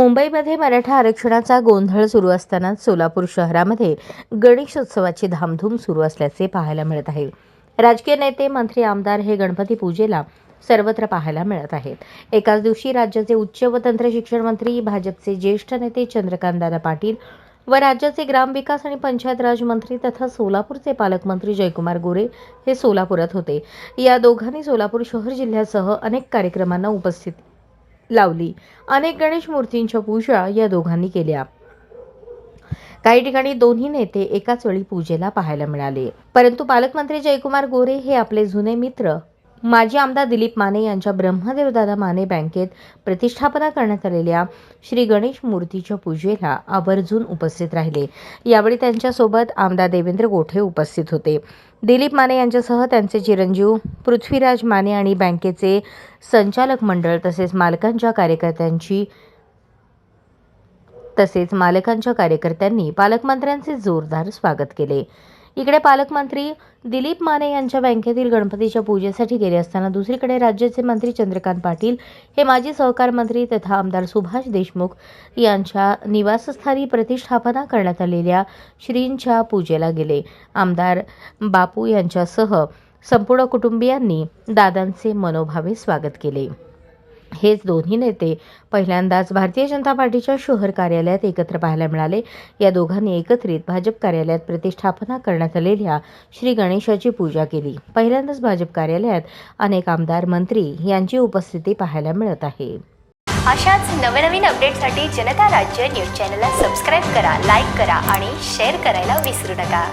मुंबईमध्ये मराठा आरक्षणाचा गोंधळ सुरू असतानाच सोलापूर शहरामध्ये गणेशोत्सवाची धामधूम सुरू असल्याचे पाहायला मिळत आहे. राजकीय नेते मंत्री आमदार हे गणपती पूजेला सर्वत्र पाहायला मिळत आहेत. एकाच दिवशी राज्याचे उच्च व तंत्र शिक्षण मंत्री भाजपचे ज्येष्ठ नेते चंद्रकांतदादा पाटील व राज्याचे ग्रामविकास आणि पंचायत राज मंत्री तथा सोलापूरचे पालकमंत्री जयकुमार गोरे हे सोलापुरात होते. या दोघांनी सोलापूर शहर जिल्ह्यासह अनेक कार्यक्रमांना उपस्थित लावली. अनेक गणेश मूर्तींच्या पूजा या दोघांनी केल्या. काही ठिकाणी दोन्ही नेते एकाच वेळी पूजेला पाहायला मिळाले. परंतु पालकमंत्री जयकुमार गोरे हे आपले जुने मित्र माजी आमदार दिलीप माने यांच्या ब्रह्मदेवदादा माने बँकेत प्रतिष्ठापना करण्यात आलेल्या श्री गणेश मूर्तीच्या पूजेला आवर्जून उपस्थित राहिले. यावेळी त्यांच्यासोबत आमदार देवेंद्र गोठे उपस्थित होते. दिलीप माने यांच्यासह त्यांचे चिरंजीव पृथ्वीराज माने आणि बँकेचे संचालक मंडळ तसेच मालकांच्या कार्यकर्त्यांची तसेच मालकांच्या कार्यकर्त्यांनी पालकमंत्र्यांचे जोरदार स्वागत केले. इकडे पालकमंत्री दिलीप माने यांच्या बँकेतील गणपतीच्या पूजेसाठी गेले असताना दुसरीकडे राज्याचे मंत्री चंद्रकांत पाटील हे माजी सहकार मंत्री तथा आमदार सुभाष देशमुख यांच्या निवासस्थानी प्रतिष्ठापना करण्यात आलेल्या श्रींच्या पूजेला गेले. आमदार बापू यांच्यासह संपूर्ण कुटुंबियांनी दादांचे मनोभावे स्वागत केले. हेच दोन्ही नेते पहिल्यांदाच भारतीय जनता पार्टीच्या शहर कार्यालयात एकत्र पाहायला मिळाले. या दोघांनी एकत्रित भाजप कार्यालयात प्रतिष्ठापना करण्यात आलेल्या श्री गणेशाची पूजा केली. पहिल्यांदाच भाजप कार्यालयात अनेक आमदार मंत्री यांची उपस्थिती पाहायला मिळत आहे. अशाच नवनवीन अपडेटसाठी जनता राज्य न्यूज चॅनलला सबस्क्राईब करा लाईक करा आणि शेअर करायला विसरू नका.